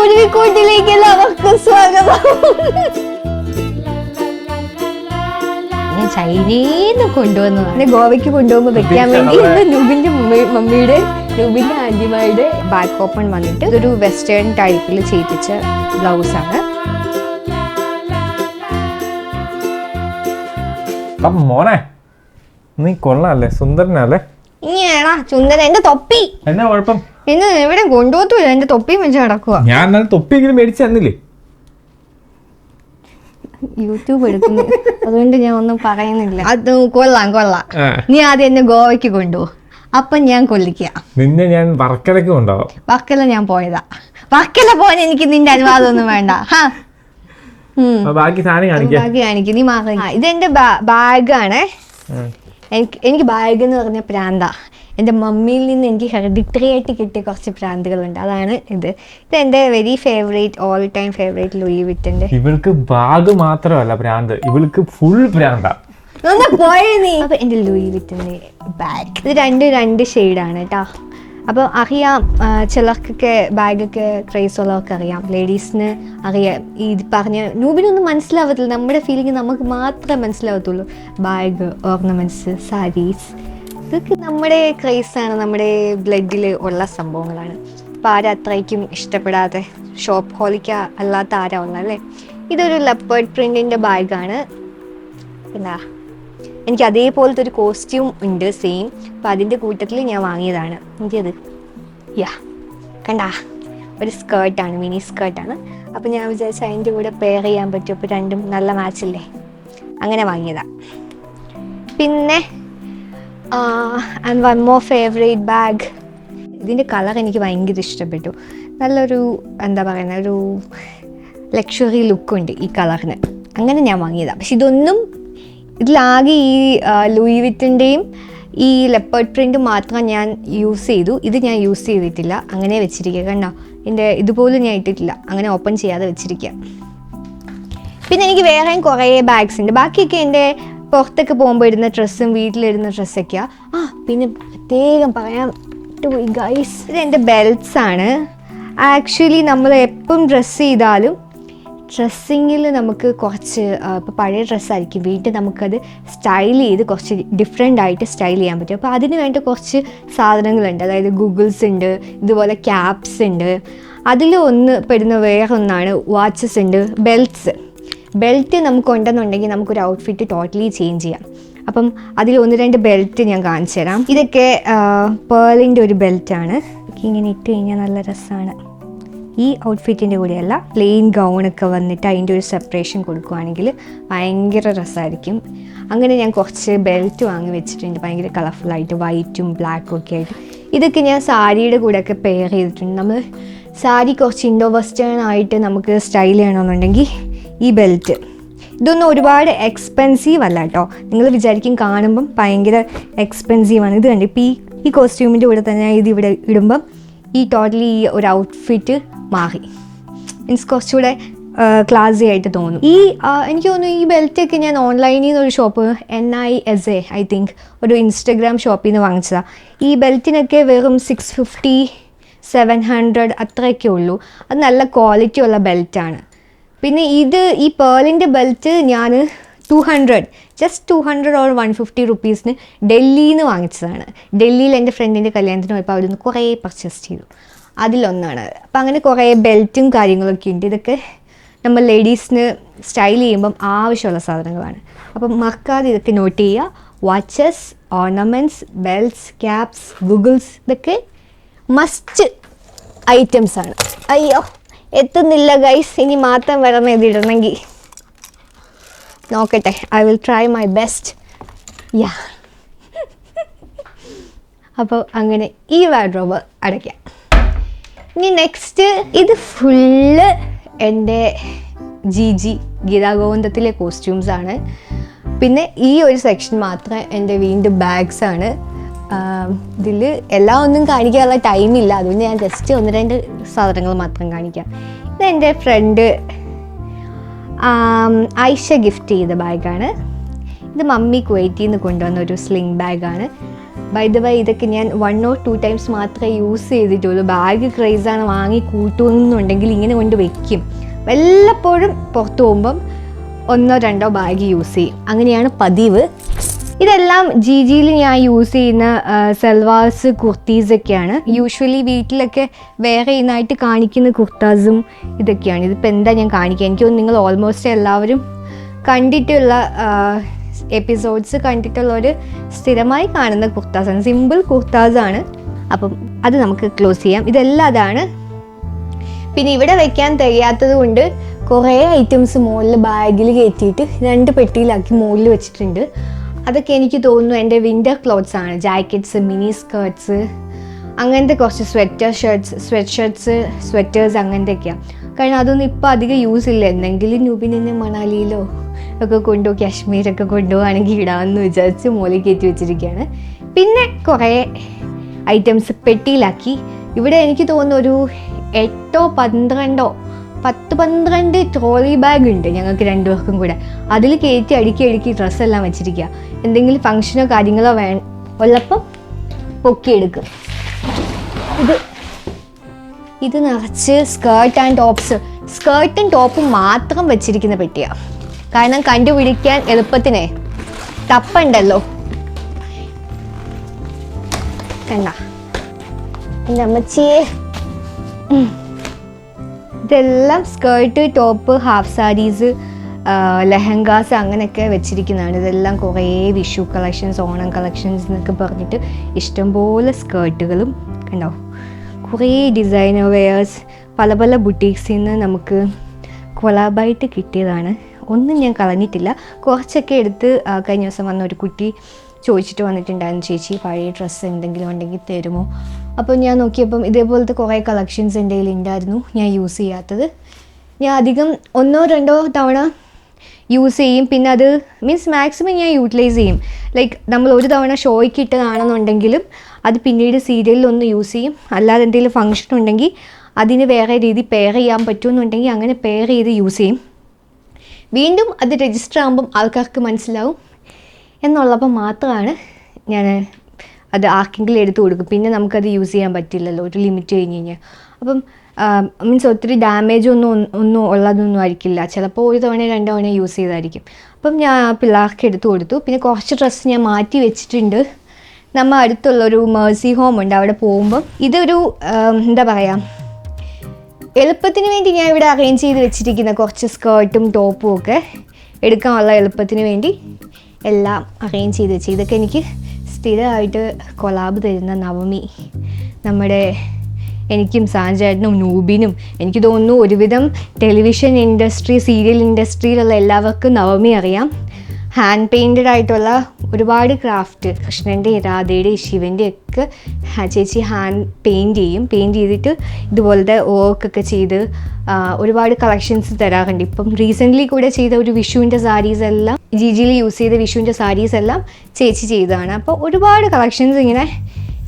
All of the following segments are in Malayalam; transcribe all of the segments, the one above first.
കുരുവിക്കൂട്ടിലേക്ക് എല്ലാവർക്കും സ്വാഗതം. ഞാൻ ചൈനയിൽ കൊണ്ടുവന്നതാണ് ഗോവയ്ക്ക് കൊണ്ടുപോകുമ്പോൾ വെക്കാൻ വേണ്ടി ഇന്ന് നൂബിന്റെ മമ്മി- മമ്മിയുടെ നൂബിന്റെ ആന്റിമാരുടെ ബാക്ക് ഓപ്പൺ വന്നിട്ട് ഇതൊരു വെസ്റ്റേൺ ടൈപ്പിൽ ചെയ്യിപ്പിച്ച ബ്ലൗസ് ആണ്. അപ്പൊ മോനെ നീ കൊള്ളാല്ലേ സുന്ദരനല്ലേ ഇനിയാണാ ചുന്ദരൻ എന്റെ തൊപ്പി. എന്നാ കുഴപ്പം? എന്നെ എവിടെ കൊണ്ടുപോകത്തില്ല എന്റെ തൊപ്പി വെച്ച് നടക്കുക ഞാൻ എന്നാൽ തൊപ്പിയെങ്കിലും മേടിച്ചു തന്നില്ലേ? യൂട്യൂബ് എടുക്കുന്നു. അതുകൊണ്ട് ഞാൻ ഒന്നും പറയുന്നില്ല. അത് കൊള്ളാം കൊള്ളാം. നീ ആദ്യം എന്നെ ഗോവയ്ക്ക് കൊണ്ടുപോകും അപ്പൊ ഞാൻ കൊല്ലിക്ക. നിന്നെ ഞാൻ വർക്കലക്ക് കൊണ്ടുപോകും. വർക്കല ഞാൻ പോയതാ. വർക്കല പോകാൻ എനിക്ക് നിന്റെ അനുവാദമൊന്നും വേണ്ട. ഹാ. ബാക്കി സാധനം കാണിക്കാം. ബാക്കി കാണിക്കും. നീ മാറി. ഇതെന്റെ ബാഗാണ്. എനിക്ക് എനിക്ക് ബാഗ് എന്ന് പറഞ്ഞ പ്രാന്ത. എന്റെ മമ്മിയിൽ നിന്ന് എനിക്ക് ഹെറിഡിറ്ററി ആയിട്ട് കിട്ടിയ കുറച്ച് പ്രാന്തുകളുണ്ട് അതാണ് ഇത്. ഇത് എന്റെ very favourite all time favourite Louis വിറ്റന്റെ ഇവൾക്ക് ബാഗ് മാത്രമല്ല ബ്രാൻഡ് ഇവൾക്ക് ഫുൾ ഭ്രാന്താ. ഒന്ന് പോയേ നീ. അപ്പൊ എന്റെ ലൂയി വിറ്റിന്റെ ബാഗ് ഇത് രണ്ട് രണ്ട് ഷെയ്ഡാണ് കേട്ടോ അപ്പോൾ അറിയാം ചിലർക്കൊക്കെ ബാഗൊക്കെ ക്രേസ് ഉള്ളവർക്ക് അറിയാം. ലേഡീസിന് അറിയാം. ഈ പറഞ്ഞ നൂബിനൊന്നും മനസ്സിലാവത്തില്ല. നമ്മുടെ ഫീലിംഗ് നമുക്ക് മാത്രമേ മനസ്സിലാവത്തുള്ളൂ. ബാഗ് ഓർണമെന്റ്സ് സാരീസ് ഇതൊക്കെ നമ്മുടെ ക്രൈസാണ് നമ്മുടെ ബ്ലഡിൽ ഉള്ള സംഭവങ്ങളാണ്. അപ്പോൾ ആരും അത്രയ്ക്കും ഇഷ്ടപ്പെടാതെ ഷോപ്പ് ഹോളിക്ക അല്ലാത്ത ആരാ അല്ലേ? ഇതൊരു ലെപ്പേർഡ് പ്രിന്റിന്റെ ബാഗാണ്. എന്താ എനിക്ക് അതേപോലത്തെ ഒരു കോസ്റ്റ്യൂം ഉണ്ട് സെയിം അപ്പം അതിന്റെ കൂട്ടത്തിൽ ഞാൻ വാങ്ങിയതാണ്. എനിക്കത് യാ കണ്ടാ? ഒരു സ്കേർട്ടാണ് മിനി സ്കേർട്ടാണ് അപ്പോൾ ഞാൻ വിചാരിച്ചു അതിന്റെ കൂടെ പെയർ ചെയ്യാൻ പറ്റും. അപ്പോൾ രണ്ടും നല്ല മാച്ചല്ലേ അങ്ങനെ വാങ്ങിയതാണ് പിന്നെ and one more favourite bag ഇതിന്റെ കളർ എനിക്ക് ഭയങ്കര ഇഷ്ടപ്പെട്ടു. നല്ലൊരു എന്താ പറയുന്ന ഒരു ലക്ഷറി ലുക്കുണ്ട് ഈ കളറിന് അങ്ങനെ ഞാൻ വാങ്ങിയതാണ് പക്ഷെ ഇതൊന്നും ഇതിലാകെ ഈ ലൂയി വിറ്റിന്റെയും ഈ ലെപ്പേർഡ് പ്രിന്റ് മാത്രം ഞാൻ യൂസ് ചെയ്തു. ഇത് ഞാൻ യൂസ് ചെയ്തിട്ടില്ല. അങ്ങനെ വെച്ചിരിക്കുക കണ്ടോ? എന്റെ ഇതുപോലും ഞാൻ ഇട്ടിട്ടില്ല. അങ്ങനെ ഓപ്പൺ ചെയ്യാതെ വെച്ചിരിക്കുക പിന്നെ എനിക്ക് വേറെയും കുറേ ബാഗ്സ് ഉണ്ട്. ബാക്കിയൊക്കെ എന്റെ പുറത്തൊക്കെ പോകുമ്പോൾ ഇടുന്ന ഡ്രസ്സും വീട്ടിലിടുന്ന ഡ്രസ്സൊക്കെയാണ് ആ പിന്നെ പ്രത്യേകം പറയാൻ പോയി ഗൈസ് ഇത് എന്റെ ബെൽറ്റ്സ് ആണ്. ആക്ച്വലി നമ്മൾ എപ്പം ഡ്രസ്സ് ചെയ്താലും ഡ്രസ്സിങ്ങിൽ നമുക്ക് കുറച്ച് ഇപ്പോൾ പഴയ ഡ്രസ്സായിരിക്കും വീട്ടിൽ നമുക്കത് സ്റ്റൈൽ ചെയ്ത് കുറച്ച് ഡിഫറെന്റ് ആയിട്ട് സ്റ്റൈൽ ചെയ്യാൻ പറ്റും. അപ്പോൾ അതിന് വേണ്ട കുറച്ച് സാധനങ്ങളുണ്ട്. അതായത് ഗൂഗിൾസ് ഉണ്ട് ഇതുപോലെ ക്യാപ്സ് ഉണ്ട്. അതിൽ ഒന്ന് പെടുന്ന വേറെ ഒന്നാണ് വാച്ചസ് ഉണ്ട് ബെൽറ്റ്സ് ബെൽറ്റ് നമുക്ക് ഉണ്ടെന്നുണ്ടെങ്കിൽ നമുക്കൊരു ഔട്ട്ഫിറ്റ് ടോട്ടലി ചേഞ്ച് ചെയ്യാം. അപ്പം അതിൽ ഒന്ന് രണ്ട് ബെൽറ്റ് ഞാൻ കാണിച്ചു തരാം. ഇതൊക്കെ പേളിന്റെ ഒരു ബെൽറ്റാണ് ഇങ്ങനെ ഇട്ട് കഴിഞ്ഞാൽ നല്ല രസമാണ്. ഈ ഔട്ട്ഫിറ്റിന്റെ കൂടെയല്ല പ്ലെയിൻ ഗൗണൊക്കെ വന്നിട്ട് അതിന്റെ ഒരു സെപ്പറേഷൻ കൊടുക്കുകയാണെങ്കിൽ ഭയങ്കര രസമായിരിക്കും. അങ്ങനെ ഞാൻ കുറച്ച് ബെൽറ്റ് വാങ്ങി വെച്ചിട്ടുണ്ട്. ഭയങ്കര കളർഫുള്ളായിട്ട് വൈറ്റും ബ്ലാക്കും ഒക്കെ ആയിട്ട്. ഇതൊക്കെ ഞാൻ സാരിയുടെ കൂടെയൊക്കെ പെയർ ചെയ്തിട്ടുണ്ട്. നമ്മൾ സാരി കുറച്ച് ഇൻഡോ വെസ്റ്റേൺ ആയിട്ട് നമുക്ക് സ്റ്റൈൽ ചെയ്യണമെന്നുണ്ടെങ്കിൽ ഈ ബെൽറ്റ് ഇതൊന്നും ഒരുപാട് എക്സ്പെൻസീവ് അല്ല കേട്ടോ നിങ്ങൾ വിചാരിക്കും കാണുമ്പം ഭയങ്കര എക്സ്പെൻസീവാണ് ഇത് കണ്ട് ഇപ്പോൾ ഈ ഈ കോസ്റ്റ്യൂമിന്റെ കൂടെ തന്നെ ഇത് ഇവിടെ ഇടുമ്പം ഈ ടോട്ടലി ഈ ഒരു ഔട്ട്ഫിറ്റ് മാറി. മീൻസ് കുറച്ചുകൂടെ ക്ലാസി ആയിട്ട് തോന്നും. ഈ എനിക്ക് തോന്നുന്നു ഈ ബെൽറ്റൊക്കെ ഞാൻ ഓൺലൈനിൽ നിന്ന് ഒരു shop N I S A I think ഒരു ഇൻസ്റ്റഗ്രാം ഷോപ്പിൽ നിന്ന് വാങ്ങിച്ചതാണ് ഈ ബെൽറ്റിനൊക്കെ വെറും സിക്സ് ഫിഫ്റ്റി സെവൻ ഹൺഡ്രഡ് അത്രയൊക്കെ ഉള്ളൂ. അത് നല്ല ക്വാളിറ്റി ഉള്ള ബെൽറ്റാണ് പിന്നെ ഇത് ഈ പേളിന്റെ ബെൽറ്റ് ഞാൻ two hundred just two hundred or one fifty റുപ്പീസിന് ഡൽഹിയിൽ നിന്ന് വാങ്ങിച്ചതാണ്. ഡൽഹിയിൽ എന്റെ ഫ്രണ്ടിന്റെ കല്യാണത്തിന് പോയപ്പോൾ അവിടെ നിന്ന് കുറേ പർച്ചേസ് ചെയ്തു. അതിലൊന്നാണ്. അപ്പം അങ്ങനെ കുറേ ബെൽറ്റും കാര്യങ്ങളൊക്കെ ഉണ്ട്. ഇതൊക്കെ നമ്മൾ ലേഡീസിന് സ്റ്റൈൽ ചെയ്യുമ്പം ആവശ്യമുള്ള സാധനങ്ങളാണ്. അപ്പം മറക്കാതെ ഇതൊക്കെ നോട്ട് ചെയ്യുക. Watches ornaments belts caps goggles ഇതൊക്കെ മസ്റ്റ് ഐറ്റംസ് ആണ്. അയ്യോ. എത്തുന്നില്ല ഗൈസ് ഇനി മാത്രം വരണം ഇതിടണമെങ്കിൽ നോക്കട്ടെ. I will try my best yeah അപ്പോൾ അങ്ങനെ ഈ വാഡ്രോബ് അടയ്ക്കാം. ഇനി നെക്സ്റ്റ് ഇത് ഫുള്ള് എന്റെ ജി ജി ഗീതാഗോവിന്ദത്തിലെ കോസ്റ്റ്യൂംസ് ആണ്. പിന്നെ ഈ ഒരു സെക്ഷൻ മാത്രം എന്റെ വീണ്ടും ബാഗ്സാണ് ഇതിൽ എല്ലാം ഒന്നും കാണിക്കാനുള്ള ടൈമില്ല അതുകൊണ്ട് ഞാൻ ജസ്റ്റ് ഒന്ന് രണ്ട് സാധനങ്ങൾ മാത്രം കാണിക്കാം. ഇത് എന്റെ ഫ്രണ്ട് ഐഷ ഗിഫ്റ്റ് ചെയ്ത ബാഗാണ് ഇത് മമ്മി കുവൈറ്റിൽ നിന്ന് കൊണ്ടുവന്ന ഒരു സ്ലിംഗ് ബാഗാണ് ബൈ ദ വൈ ഇതൊക്കെ ഞാൻ വൺ ഓർ ടു ടൈംസ് മാത്രമേ യൂസ് ചെയ്തിട്ടുള്ളൂ. ബാഗ് ക്രൈസാണ് വാങ്ങി കൂട്ടുന്നുണ്ടെങ്കിൽ ഇങ്ങനെ കൊണ്ട് വെക്കും. വല്ലപ്പോഴും പുറത്തു പോകുമ്പം ഒന്നോ രണ്ടോ ബാഗ് യൂസ് ചെയ്യും. അങ്ങനെയാണ് പതിവ്. ഇതെല്ലാം ജി ജിയിൽ ഞാൻ യൂസ് ചെയ്യുന്ന സൽവാസ് കുർത്തീസൊക്കെയാണ് യൂഷ്വലി വീട്ടിലൊക്കെ വേറെ ഇന്നായിട്ട് കാണിക്കുന്ന കുർത്താസും ഇതൊക്കെയാണ്. ഇതിപ്പോൾ എന്താ ഞാൻ കാണിക്കുക എനിക്ക് നിങ്ങൾ ഓൾമോസ്റ്റ് എല്ലാവരും കണ്ടിട്ടുള്ള എപ്പിസോഡ്സ് കണ്ടിട്ടുള്ളവർ സ്ഥിരമായി കാണുന്ന കുർത്താസാണ്. സിമ്പിൾ കുർത്താസാണ്. അപ്പം അത് നമുക്ക് ക്ലോസ് ചെയ്യാം. ഇതെല്ലാം അതാണ്. പിന്നെ ഇവിടെ വെക്കാൻ തികയാത്തത് കൊണ്ട് കുറേ ഐറ്റംസ് മുകളിൽ ബാഗിൽ കയറ്റിയിട്ട് രണ്ട് പെട്ടിയിലാക്കി മുകളിൽ വെച്ചിട്ടുണ്ട്. അതൊക്കെ എനിക്ക് തോന്നുന്നു എന്റെ വിന്റർ ക്ലോത്ത്സ് ആണ്. ജാക്കറ്റ്സ് മിനി സ്കേർട്ട്സ് അങ്ങനത്തെ കുറച്ച് sweater shirts sweat shirts sweaters അങ്ങനത്തെയൊക്കെയാണ് കാരണം അതൊന്നും ഇപ്പോൾ അധികം യൂസ് ഇല്ല. എന്തെങ്കിലും ന്യൂബിനെ മണാലിയിലോ ഒക്കെ കൊണ്ടുപോയി കാശ്മീരൊക്കെ കൊണ്ടുപോകുകയാണെങ്കിൽ ഇടാമെന്ന് വിചാരിച്ച് മോലി കയറ്റി വെച്ചിരിക്കുകയാണ്. പിന്നെ കുറേ ഐറ്റംസ് പെട്ടിയിലാക്കി. ഇവിടെ എനിക്ക് തോന്നുന്നു ഒരു എട്ടോ പന്ത്രണ്ടോ പത്ത് പന്ത്രണ്ട് ട്രോളി ബാഗ് ഉണ്ട് ഞങ്ങൾക്ക് രണ്ടുപേർക്കും കൂടെ. അതിൽ കയറ്റി അടുക്കി അടുക്കി ഡ്രസ്സെല്ലാം വെച്ചിരിക്കുക എന്തെങ്കിലും ഫങ്ഷനോ കാര്യങ്ങളോ വേ ഉള്ളപ്പം പൊക്കിയെടുക്കും. ഇത് ഇത് നിറച്ച് സ്കേർട്ട് ആൻഡ് ടോപ്സ്. സ്കേർട്ടും ടോപ്പും മാത്രം വെച്ചിരിക്കുന്ന പെട്ടിയാണ് കാരണം കണ്ടുപിടിക്കാൻ എളുപ്പത്തിനെ. തപ്പുണ്ടല്ലോ. കണ്ട. എന്റെ അമ്മച്ചിയെ. ഇതെല്ലാം skirt top half saris lehengas അങ്ങനെയൊക്കെ വെച്ചിരിക്കുന്നതാണ്. ഇതെല്ലാം കുറേ വിഷു കളക്ഷൻസ് ഓണം കളക്ഷൻസ് എന്നൊക്കെ പറഞ്ഞിട്ട് ഇഷ്ടംപോലെ സ്കേർട്ടുകളും കണ്ടോ? കുറേ ഡിസൈനർ വെയേഴ്സ് പല പല ബുട്ടീക്സിൽ നിന്ന് നമുക്ക് കൊലാബായിട്ട് കിട്ടിയതാണ്. ഒന്നും ഞാൻ കളഞ്ഞിട്ടില്ല. കുറച്ചൊക്കെ എടുത്ത് കഴിഞ്ഞ ദിവസം വന്ന ഒരു കുട്ടി ചോദിച്ചിട്ട് വന്നിട്ടുണ്ടായിരുന്നു ചേച്ചി പഴയ ഡ്രസ്സ് എന്തെങ്കിലും ഉണ്ടെങ്കിൽ തരുമോ? അപ്പോൾ ഞാൻ നോക്കിയപ്പം ഇതേപോലത്തെ കുറേ കളക്ഷൻസ് എന്റെ കയ്യിൽ ഉണ്ടായിരുന്നു ഞാൻ യൂസ് ചെയ്യാത്തത്. ഞാൻ അധികം ഒന്നോ രണ്ടോ തവണ യൂസ് ചെയ്യും പിന്നെ അത് മീൻസ് മാക്സിമം ഞാൻ യൂട്ടിലൈസ് ചെയ്യും. ലൈക്ക് നമ്മൾ ഒരു തവണ ഷോയ്ക്ക് ഇട്ടതാണെന്നുണ്ടെങ്കിലും അത് പിന്നീട് സീരിയലിൽ ഒന്ന് യൂസ് ചെയ്യും. അല്ലാതെ എന്തെങ്കിലും ഫങ്ഷൻ ഉണ്ടെങ്കിൽ അതിന് വേറെ രീതി പെയർ ചെയ്യാൻ പറ്റുമെന്നുണ്ടെങ്കിൽ അങ്ങനെ പെയർ ചെയ്ത് യൂസ് ചെയ്യും. വീണ്ടും അത് രജിസ്റ്റർ ആകുമ്പം ആൾക്കാർക്ക് മനസ്സിലാവും. എന്നുള്ളപ്പം മാത്രമാണ് ഞാൻ അത് ആർക്കെങ്കിലും എടുത്തു കൊടുക്കും. പിന്നെ നമുക്കത് യൂസ് ചെയ്യാൻ പറ്റില്ലല്ലോ. ഒരു ലിമിറ്റ് കഴിഞ്ഞ് കഴിഞ്ഞാൽ അപ്പം മീൻസ് ഒത്തിരി ഡാമേജ് ഒന്നും ഒന്നും- ഉള്ളതൊന്നും ആയിരിക്കില്ല. ചിലപ്പോൾ ഒരു തവണ രണ്ട് തവണ യൂസ് ചെയ്തായിരിക്കും. അപ്പം ഞാൻ ആ പിള്ളേർക്ക് എടുത്തു കൊടുത്തു. പിന്നെ കുറച്ച് ഡ്രസ്സ് ഞാൻ മാറ്റി വെച്ചിട്ടുണ്ട്. നമ്മൾ അടുത്തുള്ളൊരു മേഴ്സി ഹോം ഉണ്ട്. അവിടെ പോകുമ്പം ഇതൊരു എന്താ പറയുക എളുപ്പത്തിന് വേണ്ടി ഞാൻ ഇവിടെ അറേഞ്ച് ചെയ്ത് വെച്ചിരിക്കുന്ന കുറച്ച് സ്കേർട്ടും ടോപ്പും ഒക്കെ എടുക്കാനുള്ള എളുപ്പത്തിന് വേണ്ടി എല്ലാം അറേഞ്ച് ചെയ്ത് വെച്ചു. ഇതൊക്കെ എനിക്ക് സ്ഥിരമായിട്ട് കൊലാബ് തരുന്ന നവമി. നമ്മുടെ എനിക്കും സാഞ്ചേട്ടനും നൂബിനും എനിക്ക് തോന്നുന്നു ഒരുവിധം ടെലിവിഷൻ ഇൻഡസ്ട്രി സീരിയൽ ഇൻഡസ്ട്രിയിലുള്ള എല്ലാവർക്കും നവമി അറിയാം. ഹാൻഡ് പെയിന്റഡ് ആയിട്ടുള്ള ഒരുപാട് ക്രാഫ്റ്റ് കൃഷ്ണന്റെ രാധയുടെ ശിവന്റെ ഒക്കെ ചേച്ചി ഹാൻഡ് പെയിന്റ് ചെയ്യും. പെയിന്റ് ചെയ്തിട്ട് ഇതുപോലത്തെ വർക്കൊക്കെ ചെയ്ത് ഒരുപാട് കളക്ഷൻസ് തരാറുണ്ട്. ഇപ്പം റീസെന്റ്ലി കൂടെ ചെയ്ത ഒരു വിഷുവിന്റെ സാരീസ് എല്ലാം ജിജിയിൽ യൂസ് ചെയ്ത വിഷുവിന്റെ സാരീസ് എല്ലാം ചേച്ചി ചെയ്തതാണ്. അപ്പോൾ ഒരുപാട് കളക്ഷൻസ് ഇങ്ങനെ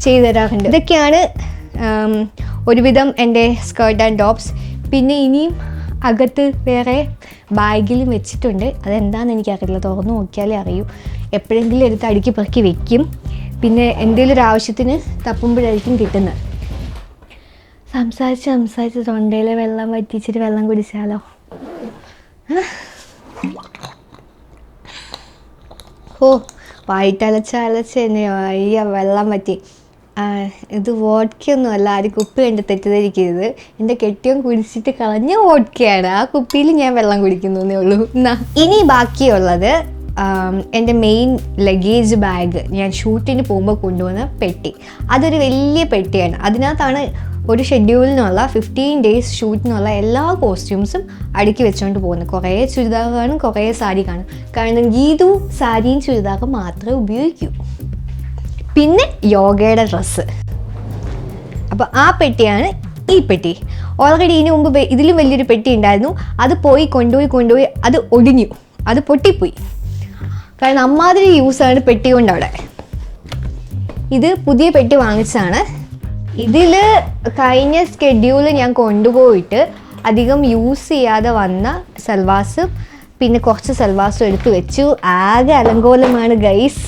ചെയ്തു തരാറുണ്ട്. ഇതൊക്കെയാണ് ഒരുവിധം എന്റെ സ്കേർട്ട് ആൻഡ് ടോപ്സ് പിന്നെ ഇനിയും അകത്ത് വേറെ ബാഗിലും വെച്ചിട്ടുണ്ട്. അതെന്താണെന്ന് എനിക്കറിയില്ല. തുറന്നു നോക്കിയാലേ അറിയൂ. എപ്പോഴെങ്കിലും എടുത്ത് അടുക്കി പെറുക്കി വെക്കും. പിന്നെ എന്തെങ്കിലും ഒരു ആവശ്യത്തിന് തപ്പുമ്പോഴായിരിക്കും കിട്ടുന്നത്. സംസാരിച്ച് സംസാരിച്ച് തൊണ്ടയിലെ വെള്ളം വറ്റിച്ചിട്ട് വെള്ളം കുടിച്ചാലോ? ഓ വായിട്ടലച്ച അലച്ച എന്നെ വയ്യ വെള്ളം പറ്റി ഇത് വോഡ്ക്കൊന്നും അല്ല ആരും കുപ്പി കണ്ട് തെറ്റിദ്ധരിക്കരുത്. എന്റെ കെട്ടിയം കുടിച്ചിട്ട് കളഞ്ഞ വോഡ്ക്കയാണ്. ആ കുപ്പിയിൽ ഞാൻ വെള്ളം കുടിക്കുന്നേ ഉള്ളൂ. ഇനി ബാക്കിയുള്ളത് എന്റെ മെയിൻ ലഗേജ് ബാഗ് ഞാൻ ഷൂട്ടിന് പോകുമ്പോൾ കൊണ്ടുവന്ന പെട്ടി. അതൊരു വലിയ പെട്ടിയാണ്. അതിനകത്താണ് ഒരു ഷെഡ്യൂളിനുള്ള ഫിഫ്റ്റീൻ ഡേയ്സ് ഷൂട്ടിനുള്ള എല്ലാ കോസ്റ്റ്യൂംസും അടുക്കി വെച്ചുകൊണ്ട് പോകുന്നത് കുറേ ചുരിദാർ കാണും കുറേ സാരി കാണും. കാരണം ഗീതു സാരിയും ചുരിദാറും മാത്രമേ ഉപയോഗിക്കൂ. പിന്നെ യോഗയുടെ ഡ്രസ്സ് അപ്പോൾ ആ പെട്ടിയാണ് ഈ പെട്ടി. ഓൾറെഡി ഇതിനു മുമ്പ് ഇതിലും വലിയൊരു പെട്ടി ഉണ്ടായിരുന്നു. അത് പോയി കൊണ്ടുപോയി കൊണ്ടുപോയി അത് ഒടിഞ്ഞു. അത് പൊട്ടിപ്പോയി. കാരണം അമ്മാതിരി യൂസാണ് പെട്ടി കൊണ്ട് അവിടെ. ഇത് പുതിയ പെട്ടി വാങ്ങിച്ചതാണ്. ഇതിൽ കഴിഞ്ഞ സ്കെഡ്യൂൾ ഞാൻ കൊണ്ടുപോയിട്ട് അധികം യൂസ് ചെയ്യാതെ വന്ന സൽവാസും പിന്നെ കുറച്ച് സൽവാസും എടുത്ത് വെച്ചു. ആകെ അലങ്കോലമാണ് ഗൈസ്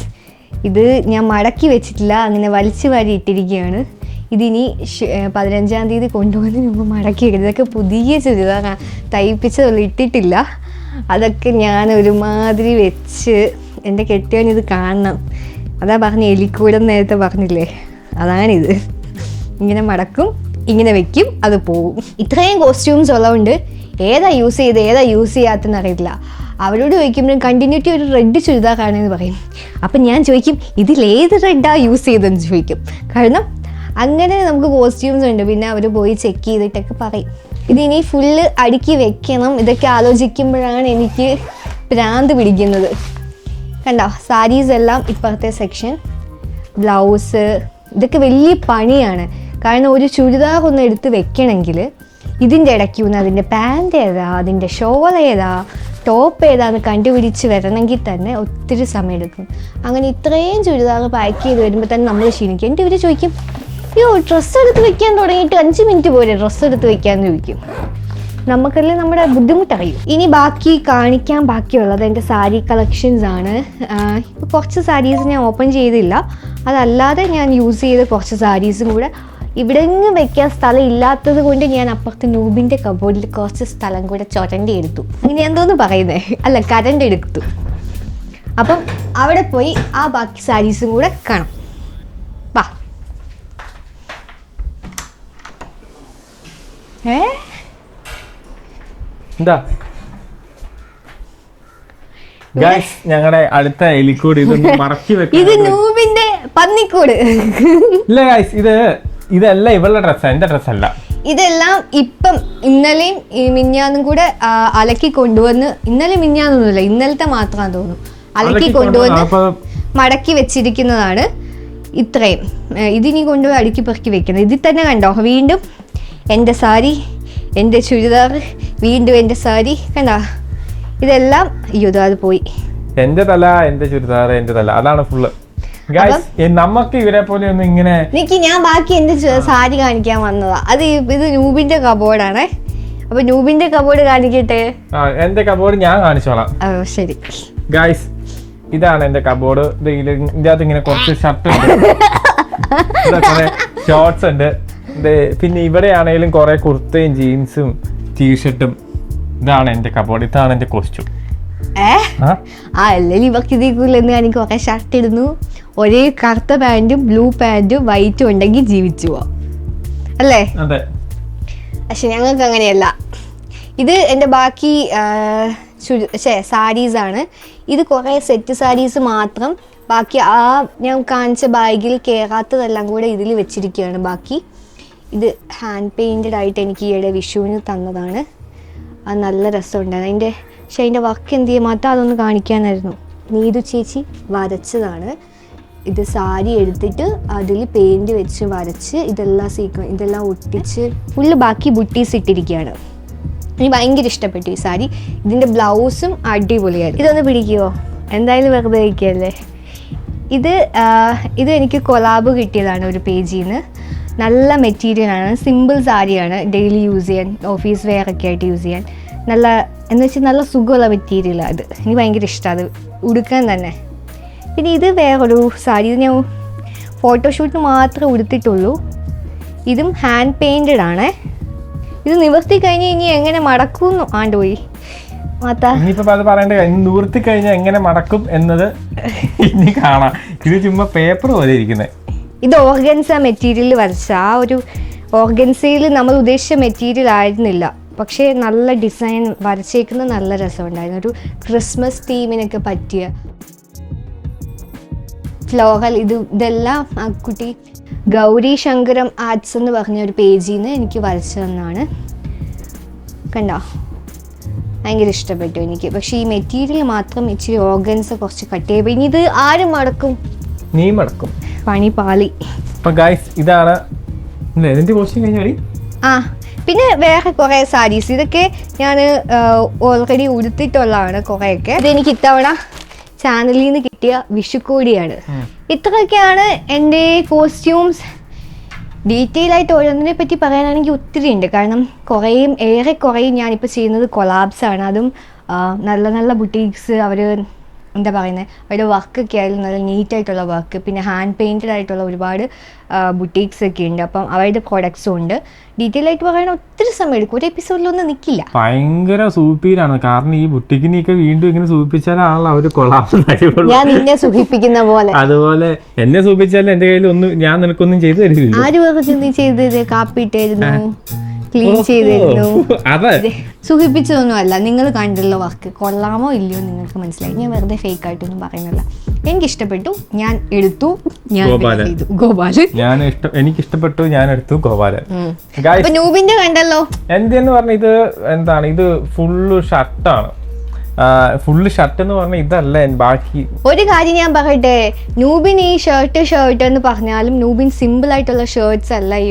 ഇത് ഞാൻ മടക്കി വെച്ചിട്ടില്ല അങ്ങനെ വലിച്ചു വാരി ഇട്ടിരിക്കുകയാണ്. ഇതിനി പതിനഞ്ചാം തീയതി കൊണ്ടുപോകുന്നതിന് മുമ്പ് മടക്കി ഇടും ഇതൊക്കെ പുതിയ ചുരിദാർ തയ്പ്പിച്ചതൊന്നും ഇട്ടിട്ടില്ല. അതൊക്കെ ഞാൻ ഒരുമാതിരി വെച്ച് എന്റെ കെട്ടിയവൻ ഇത് കാണണം. അതാ പറഞ്ഞ എലിക്കൂടം നേരത്തെ പറഞ്ഞില്ലേ? അതാണിത്. ഇങ്ങനെ മടക്കും ഇങ്ങനെ വെക്കും അത് പോവും. ഇത്രയും കോസ്റ്റ്യൂംസ് ഉള്ളതുകൊണ്ട് ഏതാ യൂസ് ചെയ്ത് ഏതാ യൂസ് ചെയ്യാത്തെന്ന് അറിയില്ല അവരോട് ചോദിക്കുമ്പോഴും കണ്ടിന്യൂറ്റി ഒരു റെഡ് ചുരിദാറാണെന്ന് പറയും. അപ്പം ഞാൻ ചോദിക്കും ഇതിലേത് റെഡാ യൂസ് ചെയ്തതെന്ന് ചോദിക്കും. കാരണം അങ്ങനെ നമുക്ക് കോസ്റ്റ്യൂംസ് ഉണ്ട്. പിന്നെ അവർ പോയി ചെക്ക് ചെയ്തിട്ടൊക്കെ പറയും. ഇതിനി ഫുള്ള് അടുക്കി വെക്കണം. ഇതൊക്കെ ആലോചിക്കുമ്പോഴാണ് എനിക്ക് പ്രാന്ത് പിടിക്കുന്നത്. കണ്ടോ സാരീസ് എല്ലാം ഇപ്പുറത്തെ സെക്ഷൻ ബ്ലൗസ് ഇതൊക്കെ വലിയ പണിയാണ്. കാരണം ഒരു ചുരിദാർ ഒന്ന് എടുത്ത് വെക്കണമെങ്കിൽ ഇതിന്റെ ഇടയ്ക്ക് ഒന്ന് അതിന്റെ പാന്റ് ഏതാ അതിന്റെ ഷോൾ ഏതാ ടോപ്പ് ഏതാന്ന് കണ്ടുപിടിച്ച് വരണമെങ്കിൽ തന്നെ ഒത്തിരി സമയമെടുക്കും അങ്ങനെ ഇത്രയും ചുരിദാർ പാക്ക് ചെയ്ത് വരുമ്പോൾ തന്നെ നമ്മൾ ക്ഷീണിക്കും. എന്റെ ഇവർ ചോദിക്കും അയ്യോ ഡ്രസ്സ് എടുത്ത് വെക്കാൻ തുടങ്ങിയിട്ട് അഞ്ച് മിനിറ്റ് പോരെ ഡ്രസ്സ് എടുത്ത് വെക്കാമെന്ന് ചോദിക്കും. നമുക്കല്ലേ നമ്മുടെ ബുദ്ധിമുട്ടറിയും. ഇനി ബാക്കി കാണിക്കാൻ ബാക്കിയുള്ളത് എന്റെ സാരി കളക്ഷൻസ് ആണ്. ഇപ്പോൾ കുറച്ച് സാരീസ് ഞാൻ ഓപ്പൺ ചെയ്തില്ല. അതല്ലാതെ ഞാൻ യൂസ് ചെയ്ത കുറച്ച് സാരീസും കൂടെ ഇവിടെ എങ്ങും വെക്കാൻ സ്ഥലം ഇല്ലാത്തത് കൊണ്ട് ഞാൻ അപ്പുറത്തെ നൂബിന്റെ കബോർഡിൽ കുറച്ച് സ്ഥലം കൂടെ ചൊരണ്ടി എടുത്തു. അങ്ങനെ എന്തോന്ന് പറയുന്നേ? അല്ല കരണ്ട് എടുത്തു. അപ്പം അവിടെ പോയി ആ ബാക്കി സാരീസും കൂടെ കാണാം. വാ. ഏ? എന്താ? ഗൈസ് ഞങ്ങളുടെ അടുത്ത എലിക്കൂട് ഇതൊന്ന് മറക്കി ഇത് നൂബിന്റെ പന്നിക്കൂട്. ഇല്ല ഗൈസ് ഇത് ഇതല്ല ഇവളുടെ ഡ്രസ്സാ എന്റെ ഡ്രസ്സല്ല ഇതെല്ലാം ഇപ്പം ഇന്നലെയും ഈ മിഞ്ഞാന്നും കൂടെ ആ, അലക്കി കൊണ്ടുവന്ന് ഇന്നലെ മിഞ്ഞാന്നൊന്നുമില്ല ഇന്നലത്തെ മാത്രമാണെന്ന് തോന്നുന്നു. അലക്കി അലക്കി കൊണ്ടുവന്ന് കൊണ്ടുവന്ന് മടക്കി വെച്ചിരിക്കുന്നതാണ് ഇത്രയും. ഏ, ഇതിനി കൊണ്ടുപോയി അടുക്കി പെറുക്കി വെക്കുന്നത്. ഇതിൽ തന്നെ കണ്ടോ? വീണ്ടും എന്റെ സാരി എന്റെ ചുരിദാർ വീണ്ടും എന്റെ സാരി കണ്ടോ? ഇതെല്ലാം അയ്യോ അത് പോയി. എന്റെ തല എന്റെ ചുരിദാർ എന്റെ തല. അതാണ് ഫുള്ള് നമുക്ക് ഇവരെ പോലെ ഒന്നും ഇങ്ങനെ നിക്ക് ഞാൻ ബാക്കി എന്റെ സാരി കാണിക്കാൻ വന്നതാ. അത് ഇത് നൂബിന്റെ കബോർഡാണേ അപ്പൊ നൂബിന്റെ കബോർഡ് കാണിക്കട്ടെ? എന്റെ കബോർഡ് ഞാൻ കാണിച്ചോളാം. ശരി. ഗായ്സ് ഇതാണ് എന്റെ കബോർഡ് ഇതിന്റെ അകത്ത് ഇങ്ങനെ കുറച്ച് ഷർട്ട് ഉണ്ട്. ഷോർട്സ് ഉണ്ട്. പിന്നെ ഇവിടെ ആണെങ്കിലും കുറെ കുർത്തയും ജീൻസും ടീഷർട്ടും ഇതാണ് എന്റെ കബോർഡ് ഇതാണ് എന്റെ കോസ്റ്റ്യൂം ആ? അല്ലെങ്കിൽ ഞാൻ കുറെ ഷർട്ട് ഇടുന്നു? ഒരേ കറുത്ത പാന്റും ബ്ലൂ പാന്റും വൈറ്റും ഉണ്ടെങ്കിൽ ജീവിച്ചു പോവാം. അല്ലേ? പക്ഷെ ഞങ്ങൾക്ക് അങ്ങനെയല്ല. ഇത് എന്റെ ബാക്കി സാരീസ് ആണ്. സാരീസാണ് ഇത് കുറേ സെറ്റ് സാരീസ് മാത്രം. ബാക്കി ആ ഞാൻ കാണിച്ച ബാഗിൽ കയറാത്തതെല്ലാം കൂടെ ഇതിൽ വെച്ചിരിക്കുകയാണ് ബാക്കി. ഇത് ഹാൻഡ് പെയിന്റഡ് ആയിട്ട് എനിക്ക് ഈയിടെ വിഷുവിന് തന്നതാണ്. അത് നല്ല രസമുണ്ടായിരുന്നു. അതിന്റെ പക്ഷെ അതിന്റെ വർക്ക് എന്ത് ചെയ്യാൻ മാത്രം അതൊന്ന് കാണിക്കാനായിരുന്നു. നീതു ചേച്ചി വരച്ചതാണ്. ഇത് സാരി എടുത്തിട്ട് അതിൽ പെയിന്റ് വെച്ച് വരച്ച് ഇതെല്ലാം സീക്വൻ ഇതെല്ലാം ഒട്ടിച്ച് ഫുള്ള് ബാക്കി ബുട്ടീസ് ഇട്ടിരിക്കുകയാണ്. എനിക്ക് ഭയങ്കര ഇഷ്ടപ്പെട്ടു ഈ സാരി. ഇതിന്റെ ബ്ലൗസും അടിപൊളിയായിരുന്നു. ഇതൊന്ന് പിടിക്കുമോ എന്തായാലും വെറുതെ വയ്ക്കുകയല്ലേ ഇത് ഇത് എനിക്ക് കൊലാബ് കിട്ടിയതാണ് ഒരു പേജിൽ നിന്ന് നല്ല മെറ്റീരിയലാണ് സിമ്പിൾ സാരിയാണ് ഡെയിലി യൂസ് ചെയ്യാൻ ഓഫീസ് വെയർ ഒക്കെ ആയിട്ട് യൂസ് ചെയ്യാൻ. നല്ല എന്ന് വെച്ചാൽ നല്ല സുഖമുള്ള മെറ്റീരിയലാണ് ഇത്. എനിക്ക് ഭയങ്കര ഇഷ്ടമാണ് അത്. ഉടുക്കാൻ തന്നെ. പിന്നെ ഇത് വേറൊരു സാരി ഇത് ഞാൻ ഫോട്ടോഷൂട്ടിന് മാത്രമേ ഉടുത്തിട്ടുള്ളൂ. ഇതും ഹാൻഡ് പെയിന്റഡ് ആണ്. ഇത് നിവർത്തി കഴിഞ്ഞ് ഇനി എങ്ങനെ മടക്കുന്നു ആണ്ടുപോയി അത് നൂർത്തി കഴിഞ്ഞാൽ എങ്ങനെ മടക്കും എന്നത് ഇനി കാണാം. ഇത് ചുമ്മാ പേപ്പർ പോലെ ഇരിക്കുന്നത് ഇത് ഓർഗൻസ മെറ്റീരിയൽ വരച്ച ആ ഒരു ഓർഗൻസയിൽ നമ്മൾ ഉദ്ദേശിച്ച മെറ്റീരിയൽ ആയിരുന്നില്ല. പക്ഷേ നല്ല ഡിസൈൻ വരച്ചേക്കുന്ന നല്ല രസമുണ്ടായിരുന്നു. ഒരു ക്രിസ്മസ് തീമിനൊക്കെ പറ്റിയ ഫ്ലോഹൽ ഇത് ഇതെല്ലാം ആ കുട്ടി ഗൗരി ശങ്കരം ആർട്സ് എന്ന് പറഞ്ഞ ഒരു പേജിൽ നിന്ന് എനിക്ക് വരച്ചു തന്നാണ്. കണ്ടോ? ഭയങ്കര ഇഷ്ടപ്പെട്ടു എനിക്ക്. പക്ഷേ ഈ മെറ്റീരിയൽ മാത്രം ഇച്ചിരി ഓർഗൻസ് കുറച്ച് കട്ട് ചെയ്യുമ്പോൾ ഇനി ഇത് ആരും മടക്കും? നീ മടക്കും. പണി പാളി. അപ്പൊ ഗൈസ് ഇതാണ് ഇല്ല, വാഷിംഗ് കഴിഞ്ഞാൽ ആ പിന്നെ വേറെ കുറേ സാരീസ് ഇതൊക്കെ ഞാൻ ഓൾറെഡി ഉടുത്തിട്ടുള്ളതാണ് കുറേയൊക്കെ. ഇതെനിക്ക് ഇത്തവണ ചാനലിൽ നിന്ന് കിട്ടിയ വിഷുക്കോടിയാണ് ഇത്രയൊക്കെയാണ് എന്റെ കോസ്റ്റ്യൂംസ് ഡീറ്റെയിൽ ആയിട്ട് ഓരോന്നിനെ പറ്റി പറയാനാണെങ്കിൽ ഒത്തിരി ഉണ്ട്. കാരണം കുറേയും ഏറെ കുറേയും ഞാനിപ്പോൾ ചെയ്യുന്നത് കൊളാബ്സാണ് അതും നല്ല നല്ല ബുട്ടീക്സ് അവർ എന്താ പറയുന്നത് അവരുടെ വർക്കൊക്കെ ആയാലും നല്ല നീറ്റായിട്ടുള്ള വർക്ക് പിന്നെ ഹാൻഡ് പെയിന്റഡ് ആയിട്ടുള്ള ഒരുപാട് ബുട്ടീക്സ് ഒക്കെ ഉണ്ട്. അപ്പം അവരുടെ പ്രോഡക്ട്സും ഉണ്ട്. ഡീറ്റെയിൽ ആയിട്ട് പറയാൻ ഒത്തിരി സമയം എടുക്കും. ഒരു എപ്പിസോഡിലൊന്നും നിൽക്കില്ല ഭയങ്കര സൂപ്പീരാണ് കാരണം ഈ ബുട്ടിക്കിനെയൊക്കെ വീണ്ടും ഇങ്ങനെ സൂപ്പിച്ചാലാണല്ലോ അവർ കൊള്ളാം ഞാൻ നിന്നെ സൂഹിപ്പിക്കുന്ന പോലെ. അതുപോലെ എന്നെ സൂപ്പിച്ചാലും എന്റെ കയ്യിൽ ഒന്നും ഞാൻ നിനക്കൊന്നും ചെയ്തു തരില്ല ആര് പറഞ്ഞു നീ ചെയ്തത്? കാപ്പിട്ടായിരുന്നു ക്ലീൻ ചെയ്തിരുന്നു. അതെ. സുഖിപ്പിച്ചതൊന്നും അല്ല നിങ്ങൾ കണ്ടുള്ള വർക്ക് കൊള്ളാമോ ഇല്ലയോ നിങ്ങൾക്ക് മനസ്സിലായി. ഞാൻ വെറുതെ ഫേക്ക് ആയിട്ടൊന്നും പറയുന്നില്ല. എനിക്ക് ഇഷ്ടപ്പെട്ടു ഞാൻ എടുത്തു. ഞാൻ ഗോപാലൻ. ചെയ്തു. ഗോപാലൻ. ഞാൻ ഇഷ്ടം എനിക്ക് ഇഷ്ടപ്പെട്ടു ഞാൻ എടുത്തു ഗോപാലൻ. അപ്പൊ നൂബിന്റെ കണ്ടല്ലോ. എന്തെന്ന് പറഞ്ഞ ഇത് എന്താണ്? ഇത് ഫുള്ള് ഷർട്ടാണ് ഫുള്ള് ഷർട്ട് എന്ന് പറഞ്ഞാൽ ഇതല്ല ബാക്കി. ഒരു കാര്യം ഞാൻ പറയട്ടെ നൂബിൻ ഈ ഷർട്ട് ഷർട്ട് എന്ന് പറഞ്ഞാലും നൂബിൻ സിമ്പിൾ ആയിട്ടുള്ള ഷർട്ട്സ് അല്ല ഈ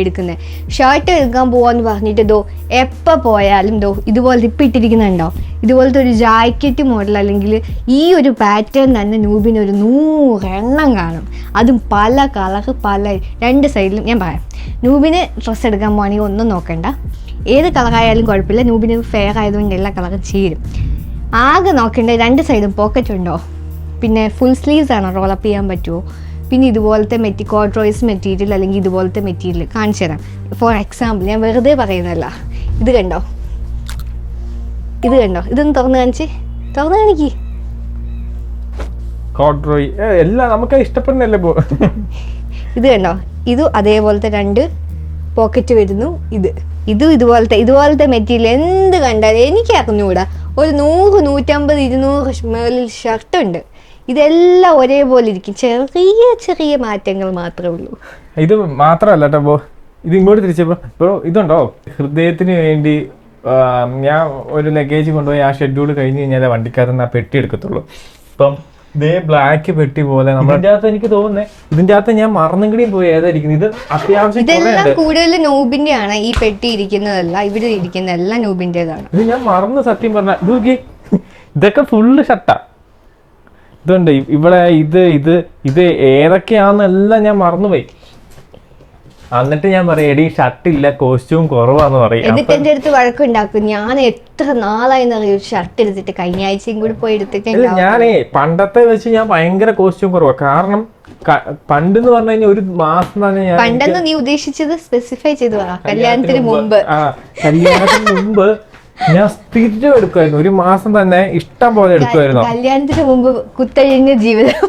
എടുക്കുന്നത് ഷർട്ട് എടുക്കാൻ പോവാന്ന് പറഞ്ഞിട്ട് ദോ എപ്പോൾ പോയാലും ദോ ഇതുപോലെ ഇപ്പം ഇട്ടിരിക്കുന്നുണ്ടോ ഇതുപോലത്തെ ഒരു ജാക്കറ്റ് മോഡൽ അല്ലെങ്കിൽ ഈ ഒരു പാറ്റേൺ തന്നെ നൂബിന് ഒരു നൂറെണ്ണം കാണും. അതും പല കളർ പല രണ്ട് സൈഡിലും ഞാൻ പറയാം. നൂബിന് ഡ്രസ്സ് എടുക്കാൻ പോവാണെങ്കിൽ ഒന്നും നോക്കണ്ട. ഏത് കളറായാലും കുഴപ്പമില്ല. നൂബിന് ഫെയർ ആയതുകൊണ്ട് എല്ലാ കളറും ചേരും. ആകെ നോക്കേണ്ട രണ്ട് സൈഡും പോക്കറ്റ് ഉണ്ടോ? പിന്നെ ഫുൾ സ്ലീവ്സ് ആണോ റോളപ്പ് ചെയ്യാൻ പറ്റുമോ പിന്നെ ഇതുപോലത്തെ മെറ്റി കോട്രോയിസ് മെറ്റീരിയൽ അല്ലെങ്കിൽ ഇതുപോലത്തെ മെറ്റീരിയൽ കാണിച്ചു തരാം. ഫോർ എക്സാമ്പിൾ ഞാൻ വെറുതെ പറയുന്നതല്ല. ഇത് കണ്ടോ? ഇത് കണ്ടോ? ഇതൊന്ന് തുറന്ന് കാണിച്ച്. തുറന്ന് കാണിക്ക്. കോട്രോയി എല്ലാം നമുക്ക് ഇഷ്ടപ്പെടുന്നല്ലേ ഇത് കണ്ടോ? ഇത് അതേപോലത്തെ രണ്ട് പോക്കറ്റ് വരുന്നു. ഇത്. ഇതും ഇതുപോലത്തെ ഇതുപോലത്തെ മെറ്റീരിയൽ എന്ത് കണ്ടാലും എനിക്ക് അറിഞ്ഞുകൂടാ. ഒരു നൂറ് നൂറ്റമ്പത് ഇരുന്നൂറ് മേളിൽ ഷർട്ട് ഉണ്ട്. ഇതെല്ലാം ഒരേപോലെ ഇരിക്കും. ചെറിയ ചെറിയ മാറ്റങ്ങൾ മാത്രമേ ഉള്ളൂ. ഇത് മാത്രമല്ല കേട്ടോ ഇത് ഇങ്ങോട്ട് തിരിച്ചപ്പോ ഇതുണ്ടോ? ഹൃദയത്തിന് വേണ്ടി ഞാൻ ഒരു ലഗേജ് കൊണ്ടുപോയി ആ ഷെഡ്യൂൾ കഴിഞ്ഞ് കഴിഞ്ഞാൽ വണ്ടിക്കാരൻ ആ പെട്ടി എടുക്കത്തുള്ളൂ. ഇപ്പം ഇതേ ബ്ലാക്ക് പെട്ടി പോലെ ഇതിന്റെ അകത്ത് എനിക്ക് തോന്നുന്നേ ഇതിന്റെ അകത്ത് ഞാൻ മറന്നെങ്കിലും പോയി ഏതായിരിക്കും ഇത് അത്യാവശ്യം ഇതെല്ലാം കൂടുതൽ നോബിന്റെ ആണ് ഈ പെട്ടി ഇരിക്കുന്നതല്ല ഇവിടെ ഇരിക്കുന്നതെല്ലാം നോബിന്റേതാണ് ഇത് ഞാൻ മറന്ന് സത്യം പറഞ്ഞ ഇത്. ഇതൊക്കെ ഫുള്ള് ഷട്ടാ. ഇതുണ്ട് ഇവിടെ ഇത് ഇത് ഇത് ഏതൊക്കെയാണെന്നെല്ലാം ഞാൻ മറന്നുപോയി. എന്നിട്ട് ഞാൻ പറയാം എടി ഷർട്ട് ഇല്ല കോസ്റ്റ്യൂം കുറവാന്ന് പറയും. എന്നിട്ട് എന്റെ അടുത്ത് വഴക്കുണ്ടാക്കും ഞാൻ എത്ര നാളായി എന്നറിയും ഷർട്ട് എടുത്തിട്ട് കഴിഞ്ഞ ആഴ്ചയും കൂടി പോയി എടുത്തിട്ട് ഞാനേ പണ്ടത്തെ വെച്ച് ഞാൻ ഭയങ്കര കോസ്റ്റ്യൂം കുറവാ. കാരണം പണ്ട് പണ്ടെന്ന് പറഞ്ഞു കഴിഞ്ഞാൽ ഒരു മാസം തന്നെ ഞാൻ പണ്ടെന്ന് നീ ഉദ്ദേശിച്ചത് സ്പെസിഫൈ ചെയ്തു കല്യാണത്തിന് മുമ്പ്. ആ കല്യാണത്തിന് മുമ്പ് ഞാൻ സ്ഥിരം എടുക്കുമായിരുന്നു ഒരു മാസം തന്നെ ഇഷ്ടം പോലെ എടുക്കുമായിരുന്നു കല്യാണത്തിന് മുമ്പ് കുത്തഴിഞ്ഞ ജീവിതം.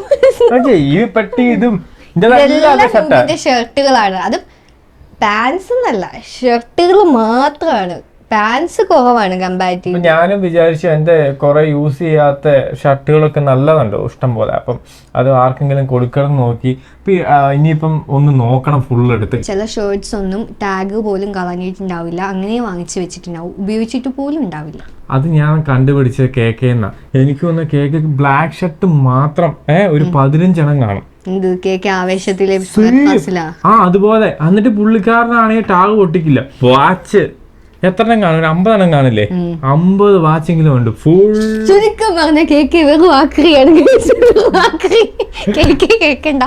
ഈ പെട്ടി ഇതും ഇതെല്ലാം ഷർട്ടുകളാണ് അത് പാൻസ് എന്നല്ല ഷർട്ടുകൾ മാത്രമാണ് പാൻസ് കുറവാണ് കമ്പാരിറ്റീവ് ഞാനും വിചാരിച്ചു എന്റെ കുറെ യൂസ് ചെയ്യാത്ത ഷർട്ടുകളൊക്കെ നല്ലതുണ്ടോ? ഇഷ്ടം പോലെ. അപ്പം അത് ആർക്കെങ്കിലും കൊടുക്കണം നോക്കി. ഇനിയിപ്പം ഒന്ന് നോക്കണം ഫുൾ എടുത്ത്. ചില ഷർട്ട്സ് ഒന്നും ടാഗ് പോലും കളഞ്ഞിട്ടുണ്ടാവില്ല. അങ്ങനെ വാങ്ങിച്ചു വെച്ചിട്ടുണ്ടാവും. ഉപയോഗിച്ചിട്ട് പോലും ഉണ്ടാവില്ല. അത് ഞാൻ കണ്ടുപിടിച്ചത് എന്നാ എനിക്ക് തോന്നുന്നു കേക്ക് ബ്ലാക്ക് ഷർട്ട് മാത്രം ഏഹ് ഒരു പതിനഞ്ചെണ്ണം കാണും. ആ അതുപോലെ. എന്നിട്ട് പുള്ളിക്കാരനാണെങ്കിൽ ടാഗ് പൊട്ടിക്കില്ല. വാച്ച്. എത്ര എണ്ണം കാണും? ഒരു അമ്പതെണ്ണം കാണില്ലേ? അമ്പത് വാച്ചെങ്കിലും ഉണ്ട്. ഫുൾ ചുരുക്കം പറഞ്ഞ കേക്ക് കേക്കണ്ട.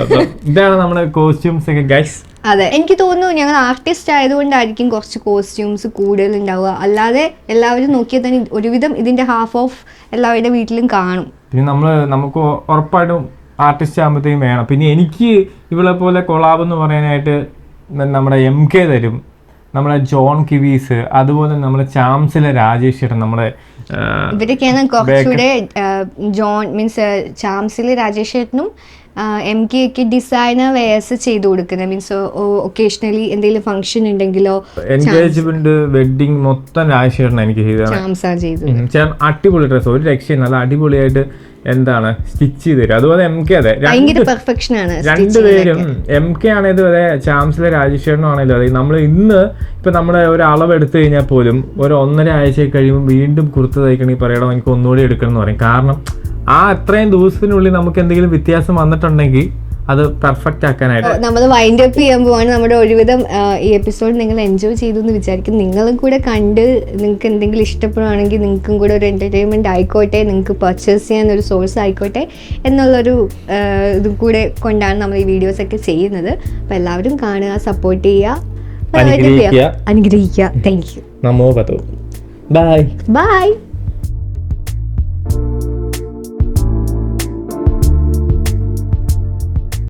അപ്പൊ ഇതാണ് നമ്മുടെ കോസ്റ്റ്യൂംസ് ഒക്കെ ഗൈസ് അതെ. എനിക്ക് തോന്നുന്നു ഞങ്ങൾ ആർട്ടിസ്റ്റ് ആയതുകൊണ്ടായിരിക്കും കുറച്ച് കോസ്റ്റ്യൂംസ് കൂടുതൽ ഉണ്ടാവുക അല്ലാതെ എല്ലാവരും നോക്കിയാൽ തന്നെ ഒരുവിധം ഇതിന്റെ ഹാഫ് ഓഫ് എല്ലാവരുടെ വീട്ടിലും കാണും. പിന്നെ നമ്മൾ നമുക്ക് ഉറപ്പായിട്ടും ആർട്ടിസ്റ്റ് ആകുമ്പോഴത്തേക്കും വേണം. പിന്നെ എനിക്ക് ഇവളെ പോലെ കൊളാബ് എന്ന് പറയാനായിട്ട് നമ്മുടെ എം കെ തരും. നമ്മുടെ ജോൺ കിവീസ് അതുപോലെ നമ്മുടെ ചാംസിലെ രാജേഷ് ചേട്ടൻ നമ്മുടെ ഇവരൊക്കെയാണ് കുറച്ചുകൂടെ ജോൺ മീൻസ് ചാംസിലെ രാജേഷ് ചേട്ടനും എം കെ ഒക്കെ ഡിസൈനർ വെയർസ് ചെയ്ത് കൊടുക്കുന്നത്. മീൻസ് ഒക്കേഷണലി എന്തെങ്കിലും ഫംഗ്ഷൻ ഉണ്ടെങ്കിലോ എൻഗേജ്മെന്റ് വെഡിങ് മൊത്തം രാജേഷ് എനിക്ക്. അടിപൊളി ഡ്രസ്സ് ഒരു രക്ഷയും നല്ല അടിപൊളിയായിട്ട് എന്താണ് സ്റ്റിച്ച് ചെയ്ത് തരും. അതുപോലെ എം കെ അതെ രണ്ടുപേരും എം കെ ആണേലും അതെ ചാംസിലെ രാജേശ്വരനും ആണേലും അതെ. നമ്മൾ ഇന്ന് ഇപ്പൊ നമ്മുടെ ഒരു അളവ് എടുത്തു കഴിഞ്ഞാൽ പോലും ഒരു ഒന്നര ആഴ്ച കഴിയുമ്പോൾ വീണ്ടും കുർത്ത തയ്ക്കണമെങ്കിൽ പറയണം എനിക്ക് ഒന്നുകൂടി എടുക്കണം എന്ന് പറയും. കാരണം ആ അത്രയും ദിവസത്തിനുള്ളിൽ നമുക്ക് എന്തെങ്കിലും വ്യത്യാസം വന്നിട്ടുണ്ടെങ്കിൽ അത് പെർഫെക്റ്റ് ആക്കാനായിട്ട്. നമ്മൾ വൈൻഡ് അപ്പ് ചെയ്യാൻ പോവാണ്. നമ്മുടെ ഒരുവിധം ഈ എപ്പിസോഡ് നിങ്ങൾ എൻജോയ് ചെയ്തു എന്ന് വിചാരിക്കും. നിങ്ങളും കൂടെ കണ്ട് നിങ്ങൾക്ക് എന്തെങ്കിലും ഇഷ്ടപ്പെടുവാണെങ്കിൽ നിങ്ങൾക്കും കൂടെ ഒരു എന്റർടൈൻമെന്റ് ആയിക്കോട്ടെ നിങ്ങൾക്ക് പർച്ചേസ് ചെയ്യാൻ ഒരു സോഴ്സ് ആയിക്കോട്ടെ എന്നുള്ളൊരു ഇതും കൂടെ കൊണ്ടാണ് നമ്മൾ ഈ വീഡിയോസ് ഒക്കെ ചെയ്യുന്നത്. അപ്പോൾ എല്ലാവരും കാണുക സപ്പോർട്ട് ചെയ്യുക. അനുഗ്രഹിക്കുക. താങ്ക് യു നമോ ബൈ ബൈ